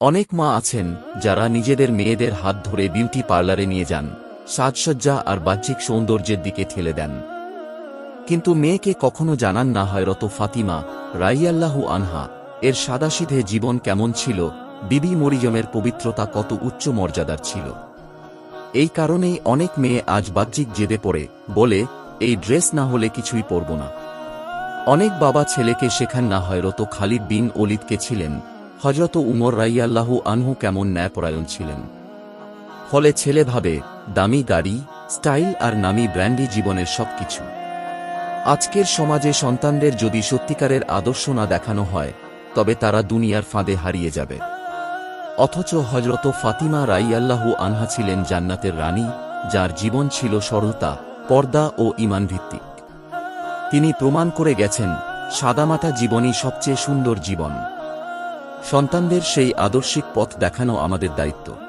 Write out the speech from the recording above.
অনেক মা আছেন যারা নিজেদের মেয়েদের হাত ধরে বিউটি পার্লারে নিয়ে যান, সাজসজ্জা আর বাহ্যিক সৌন্দর্যের দিকে ঠেলে দেন। কিন্তু মেয়েকে কখনো জানান না হয়রত ফাতিমা রাইয়াল্লাহু আনহা, এর সাদাসিধে জীবন কেমন ছিল, বিবি মরিয়মের পবিত্রতা কত উচ্চ মর্যাদার ছিল। এই কারণেই অনেক মেয়ে আজ বাহ্যিক জেদে পড়ে, বলে, এই ড্রেস না হলে কিছুই পরব না। অনেক বাবা ছেলেকে শেখান না হয়রত খালিদ বিন অলিদকে ছিলেন হজরত উমর রাইয়াল্লাহু আনহু কেমন ন্যায়পরায়ণ ছিলেন। ফলে ছেলে ভাবে, দামি গাড়ি, স্টাইল আর নামি ব্র্যান্ডি জীবনের সবকিছু। আজকের সমাজে সন্তানদের যদি সত্যিকারের আদর্শ না দেখানো হয়, তবে তারা দুনিয়ার ফাঁদে হারিয়ে যাবে। অথচ হজরত ফাতিমা রাইয়াল্লাহু আনহা ছিলেন জান্নাতের রানী, যার জীবন ছিল সরলতা, পর্দা ও ইমান ভিত্তিক তিনি প্রমাণ করে গেছেন, সাদামাটা জীবনই সবচেয়ে সুন্দর জীবন। সন্তানদের সেই আদর্শিক পথ দেখানো আমাদের দায়িত্ব।